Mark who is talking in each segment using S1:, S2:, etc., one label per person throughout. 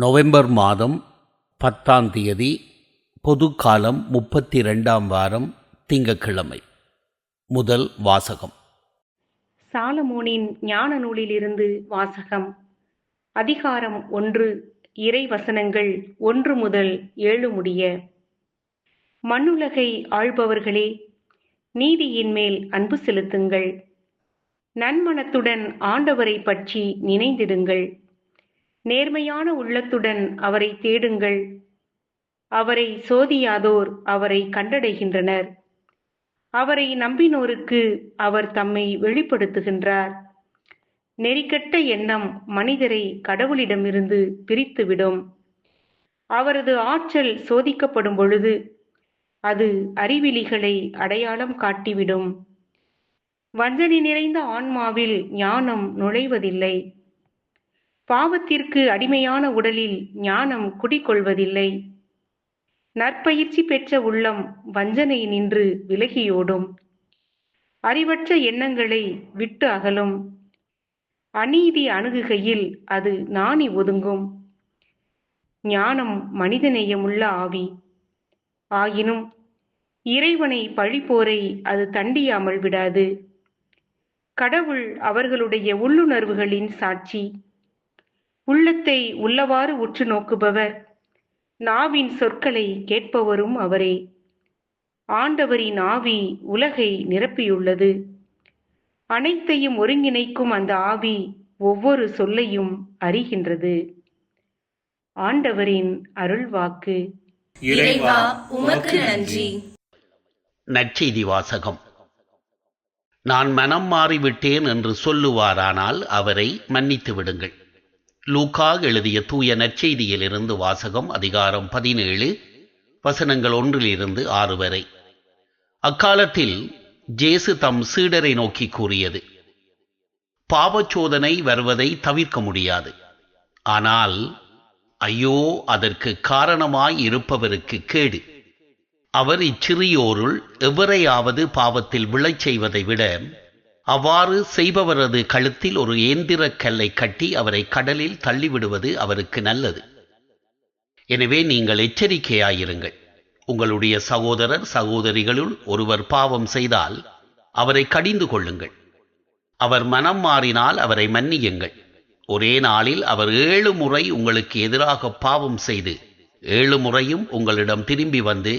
S1: November மாதம் பத்தாம் தேதி பொதுக்காலம் முப்பத்தி ரெண்டாம் வாரம் திங்கட்கிழமை. முதல் வாசகம்.
S2: சாலமோனின் ஞான நூலிலிருந்து வாசகம். அதிகாரம் ஒன்று இறை வசனங்கள் ஒன்று முதல் ஏழு முடிய. மண்ணுலகை ஆள்பவர்களே நீதியின் மேல் அன்பு செலுத்துங்கள். நன்மனத்துடன் ஆண்டவரை பற்றி நினைந்திடுங்கள். நேர்மையான உள்ளத்துடன் அவரை தேடுங்கள். அவரை சோதியாதோர் அவரை கண்டடைகின்றனர். அவரை நம்பினோருக்கு அவர் தம்மை வெளிப்படுத்துகின்றார். நெறிக்கட்ட எண்ணம் மனிதரை கடவுளிடமிருந்து பிரித்துவிடும். அவரது ஆற்றல் சோதிக்கப்படும் பொழுது அது அறிவிலிகளை அடையாளம் காட்டிவிடும். வஞ்சனை நிறைந்த ஆன்மாவில் ஞானம் நுழைவதில்லை. பாவத்திற்கு அடிமையான உடலில் ஞானம் குடிகொள்வதில்லை. நற்பயிற்சி பெற்ற உள்ளம் வஞ்சனை நின்று விலகியோடும். அறிவற்ற எண்ணங்களை விட்டு அகலும். அநீதி அணுகுகையில் அது நாணி ஒதுங்கும். ஞானம் மனிதநேயமுள்ள ஆவி. ஆயினும் இறைவனை பழிப்போரை அது தண்டியாமல் விடாது. கடவுள் அவர்களுடைய உள்ளுணர்வுகளின் சாட்சி. உள்ளத்தை உள்ளவாறு உற்று நோக்குபவர். நாவின் சொற்களை கேட்பவரும் அவரே. ஆண்டவரின் ஆவி உலகை நிரப்பியுள்ளது. அனைத்தையும் ஒருங்கிணைக்கும் அந்த ஆவி ஒவ்வொரு சொல்லையும் அறிகின்றது. ஆண்டவரின் அருள்வாக்கு.
S3: இறைவா உமக்கு நன்றி.
S1: நற்செய்தி வாசகம். நான் மனம் மாறிவிட்டேன் என்று சொல்லுவாரானால் அவரை மன்னித்து விடுங்கள் லூக்கா எழுதிய தூய நற்செய்தியிலிருந்து வாசகம் அதிகாரம் பதினேழு வசனங்கள் ஒன்றிலிருந்து ஆறு வரை. அக்காலத்தில் ஜேசு தம் சீடரை நோக்கி கூறியது பாவச்சோதனை வருவதை தவிர்க்க முடியாது. ஆனால் ஐயோ அதற்கு காரணமாய் இருப்பவருக்கு கேடு. அவர் இச்சிறியோருள் எவரையாவது பாவத்தில் விழச் செய்வதை விட அவ்வாறு செய்பவரது கழுத்தில் ஒரு இயந்திர கல்லை கட்டி அவரை கடலில் தள்ளிவிடுவது அவருக்கு நல்லது. எனவே நீங்கள் எச்சரிக்கையாயிருங்கள். உங்களுடைய சகோதரர் சகோதரிகளுள் ஒருவர் பாவம் செய்தால் அவரை கடிந்து கொள்ளுங்கள். அவர் மனம் மாறினால் அவரை மன்னியுங்கள். ஒரே நாளில் அவர் ஏழு முறை உங்களுக்கு எதிராக பாவம் செய்து ஏழு முறையும் உங்களிடம் திரும்பி வந்து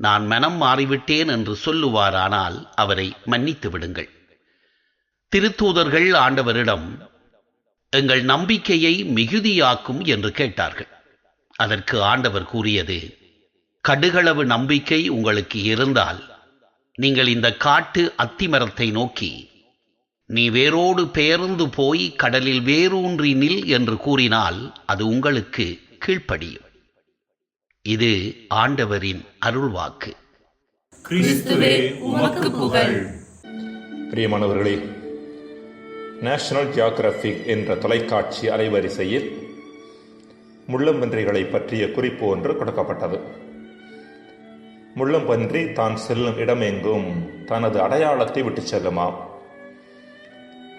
S1: நான் மனம் மாறிவிட்டேன் என்று சொல்லுவாரானால் அவரை மன்னித்து விடுங்கள். திருத்தூதர்கள் ஆண்டவரிடம் எங்கள் நம்பிக்கையை மிகுதியாக்கும் என்று கேட்டார்கள். அதற்கு ஆண்டவர் கூறியது கடுகளவு நம்பிக்கை உங்களுக்கு இருந்தால் நீங்கள் இந்த காட்டு அத்திமரத்தை நோக்கி நீ வேரோடு பெயர்ந்து போய் கடலில் வேரூன்றி நில் என்று கூறினால் அது உங்களுக்கு கீழ்ப்படியும். இது ஆண்டவரின் அருள்வாக்கு.
S3: கிறிஸ்துவே உமக்கு புகழ்.
S4: பிரியமானவர்களே நேஷனல் ஜியாகிரபிக் என்ற தொலைக்காட்சி அலைவரிசையில் முள்ளம்பன்றிகளை பற்றிய குறிப்பு ஒன்று கொடுக்கப்பட்டது. முள்ளம்பன்றி தான் செல்லும் இடமெங்கும் தனது அடையாளத்தை விட்டு செல்லுமாம்.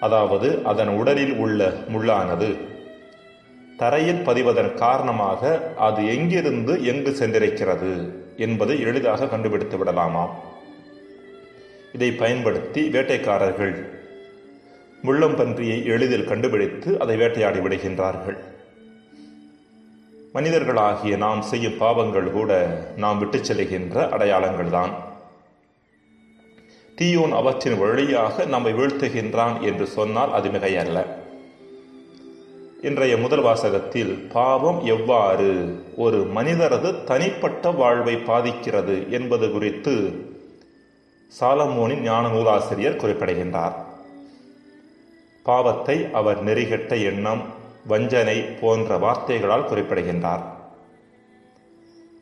S4: அதாவது அதன் உடலில் உள்ள முள்ளானது தரையில் பதிவதன் காரணமாக அது எங்கிருந்து எங்கு சென்றிருக்கிறது என்பதை எளிதாக கண்டுபிடித்து விடலாமாம். இதை பயன்படுத்தி வேட்டைக்காரர்கள் முள்ளம்பன்றியை எளிதில் கண்டுபிடித்து அதை வேட்டையாடி விடுகின்றார்கள். மனிதர்களாகிய நாம் செய்யும் பாவங்கள் கூட நாம் விட்டுச் செல்கின்ற அடையாளங்கள்தான். தீயோன் அவற்றின் வழியாக நம்மை வீழ்த்துகின்றான் என்று சொன்னால் அது மிகையல்ல. இன்றைய முதல் வாசகத்தில் பாவம் எவ்வாறு ஒரு மனிதரது தனிப்பட்ட வாழ்வை பாதிக்கிறது என்பது குறித்து சாலமோனின் ஞான நூலாசிரியர் குறிப்பிடுகின்றார். பாவத்தை அவர் நெறிகெட்ட எண்ணம் வஞ்சனை போன்ற வார்த்தைகளால் குறிப்பிடுகின்றார்.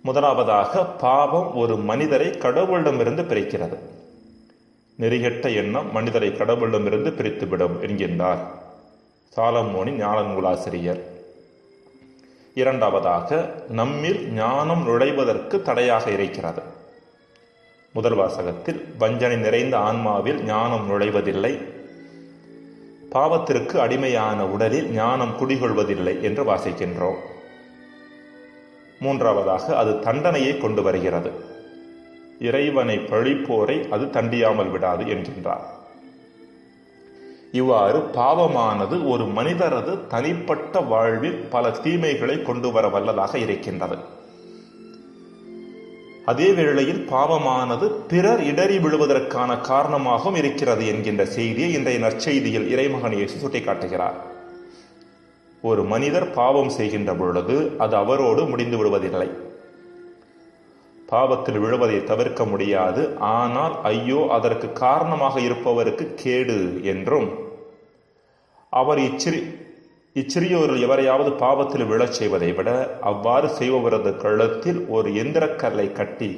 S4: முதலாவதாக பாவம் ஒரு மனிதரை கடவுளிடமிருந்து பிரிக்கிறது. நெறிகெட்ட எண்ணம் மனிதரை கடவுளிடமிருந்து பிரித்துவிடும் என்கின்றார். சாலமோனி ஞான நூலாசிரியர் இரண்டாவதாக நம்மில் ஞானம் நுழைவதற்கு தடையாக இருக்கிறது. முதல் வாசகத்தில் வஞ்சனை நிறைந்த ஆன்மாவில் ஞானம் நுழைவதில்லை. பாவத்திற்கு அடிமையான உடலில் ஞானம் குடிகொள்வதில்லை என்று வாசிக்கின்றோம். மூன்றாவதாக அது தண்டனையை கொண்டு வருகிறது. இறைவனை பழிப்போரை அது தண்டியாமல் விடாது என்கின்றார். இவ்வாறு பாவமானது ஒரு மனிதரது தனிப்பட்ட வாழ்வில் பல தீமைகளை கொண்டு வர வல்லதாக இருக்கின்றது. அதே வேளையில் பாவமானது பிறர் இடறி விழுவதற்கான காரணமாகவும் இருக்கிறது என்கின்ற செய்தியை இன்றைய நற்செய்தியில் இறைமகன் இயேசு சுட்டிக்காட்டுகிறார். ஒரு மனிதர் பாவம் செய்கின்ற பொழுது அது அவரோடு முடிந்து விடுவதில்லை. பாவத்தில் விழுவதை தவிர்க்க முடியாது. ஆனால் ஐயோ அதற்கு காரணமாக இருப்பவருக்கு கேடு என்றும் அவர் இச்சிறி இச்சிறியோர்கள் எவரையாவது பாவத்தில் விழச் செய்வதை விட அவ்வாறு செய்பவரது கழுத்தில் ஒரு எந்திரக்கல்லை கட்டி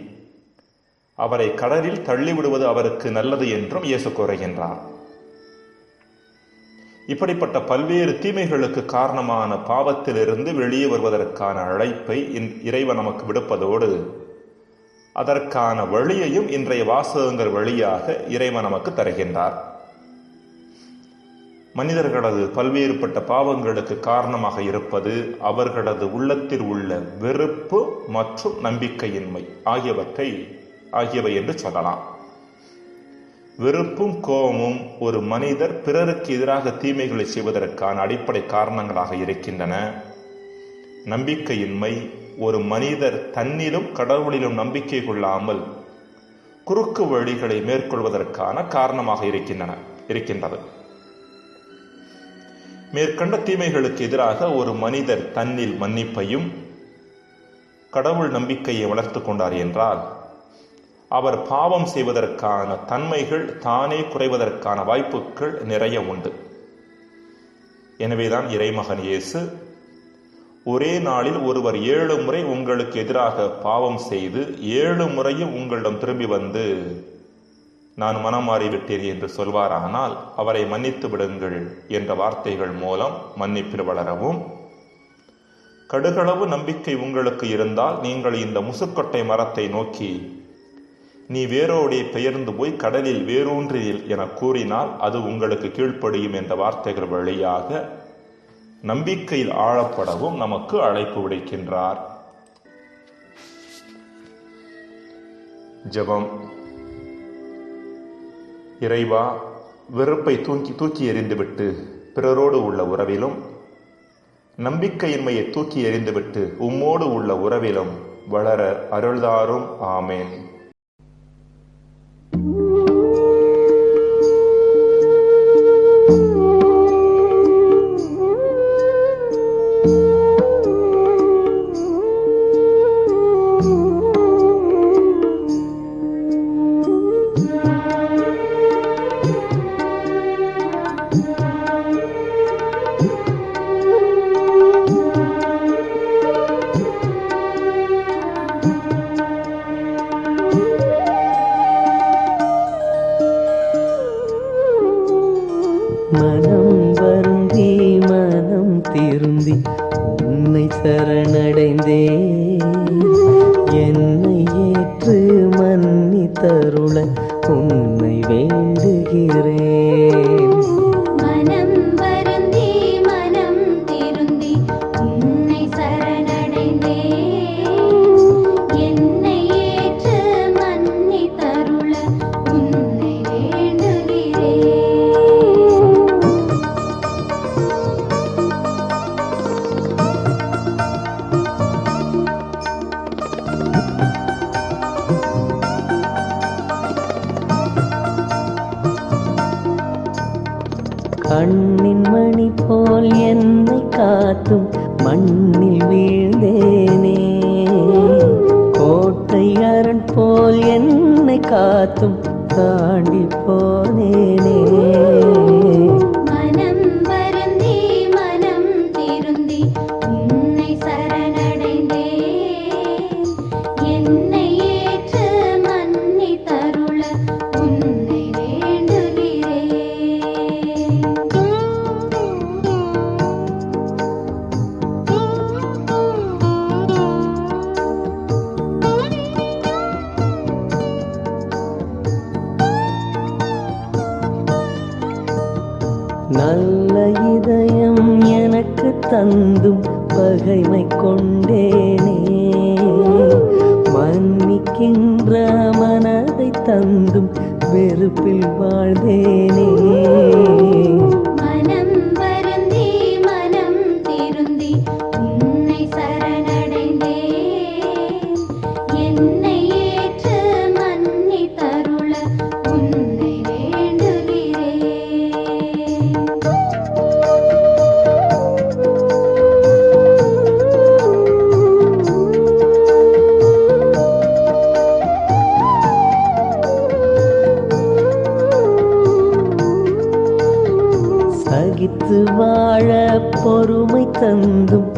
S4: அவரை கடலில் தள்ளிவிடுவது அவருக்கு நல்லது என்றும் இயேசு கூறுகின்றார். இப்படிப்பட்ட பல்வேறு தீமைகளுக்கு காரணமான பாவத்திலிருந்து வெளியே வருவதற்கான அழைப்பை இறைவன் நமக்கு விடுப்பதோடு அதற்கான வழியையும் இன்றைய வாசகங்கள் வழியாக இறைவன் நமக்கு தருகின்றார். மனிதர்களது பல்வேறுபட்ட பாவங்களுக்கு காரணமாக இருப்பது அவர்களது உள்ளத்தில் உள்ள வெறுப்பு மற்றும் நம்பிக்கையின்மை ஆகியவற்றை ஆகியவை என்று சொல்லலாம். வெறுப்பும் கோபமும் ஒரு மனிதர் பிறருக்கு எதிராக தீமைகளை செய்வதற்கான அடிப்படை காரணங்களாக இருக்கின்றன. நம்பிக்கையின்மை ஒரு மனிதர் தன்னிலும் கடவுளிலும் நம்பிக்கை கொள்ளாமல் குறுக்கு வழிகளை மேற்கொள்வதற்கான காரணமாக இருக்கின்றன இருக்கின்றது. மேற்கண்ட தீமைகளுக்கு எதிராக ஒரு மனிதர் தன்னில் மன்னிப்பையும் கடவுள் நம்பிக்கையை வளர்த்து கொண்டார் என்றால் அவர் பாவம் செய்வதற்கான தன்மைகள் தானே குறைவதற்கான வாய்ப்புகள் நிறைய உண்டு. எனவேதான் இறைமகன் இயேசு ஒரே நாளில் ஒருவர் ஏழு முறை உங்களுக்கு எதிராக பாவம் செய்து ஏழு முறையும் உங்களிடம் திரும்பி வந்து நான் மனம் மாறிவிட்டேன் என்று சொல்வாரானால் அவரை மன்னித்து விடுங்கள் என்ற வார்த்தைகள் மூலம் மன்னிப்பில் வளரவும். கடுகளவு நம்பிக்கை உங்களுக்கு இருந்தால் நீங்கள் இந்த முசுக்கொட்டை மரத்தை நோக்கி நீ வேரோடே பெயர்ந்து போய் கடலில் வேரூன்றில் என கூறினால் அது உங்களுக்கு கீழ்ப்படியும் என்ற வார்த்தைகள் வழியாக நம்பிக்கையில் ஆழப்படவும் நமக்கு அழைப்பு விடுக்கின்றார். ஜெபம். இறைவா வெறுப்பை தூக்கி தூக்கி எறிந்துவிட்டு பிறரோடு உள்ள உறவிலும் நம்பிக்கையின்மையை தூக்கி எறிந்துவிட்டு உம்மோடு உள்ள உறவிலும் வளர அருள்தாரும். ஆமேன்.
S5: தருள உன்னை வேண்டுகிறேன். பகைமை கொண்டேனே. மன்னிக்கின்ற மனதை தந்தும் வெறுப்பில் வாழ்ந்தேனே. பொறுமை